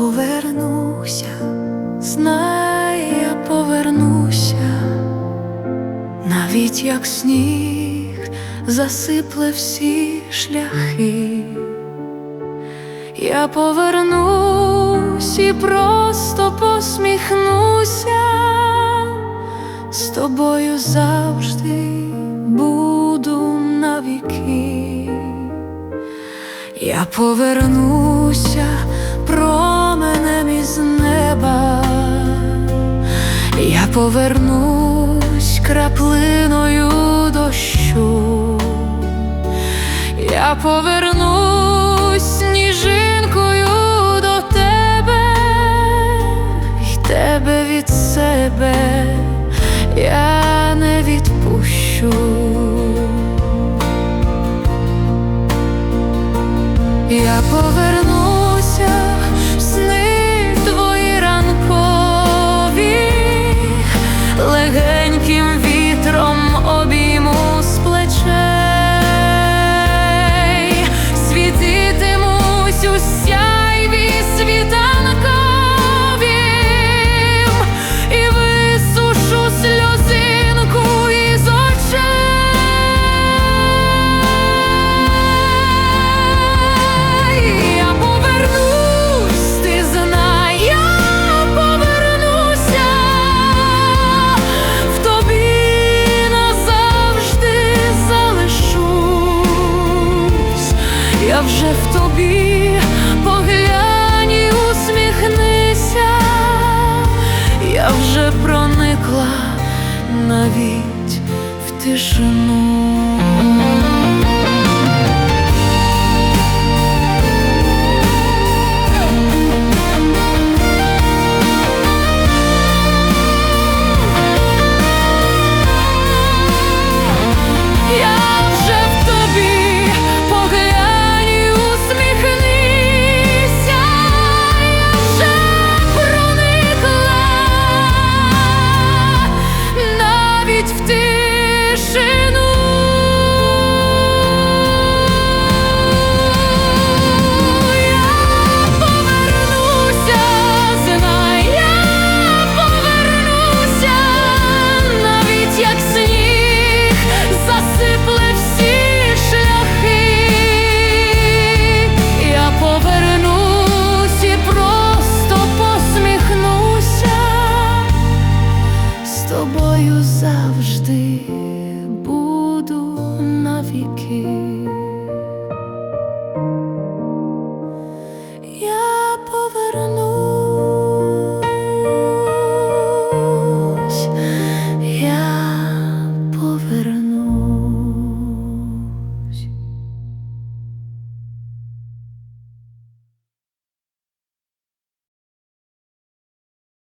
Повернуся, знай, навіть як сніг засипле всі шляхи. Я повернусь і просто посміхнуся, з тобою завжди буду навіки. Я повернуся променем із неба, я повернусь краплиною дощу, я повернусь сніжинкою до тебе, й тебе від себе я не відпущу. Я повернуся вже в тобі поглянь і усміхнися, я вже проникла навіть в тишину. Тобою завжди буду навіки.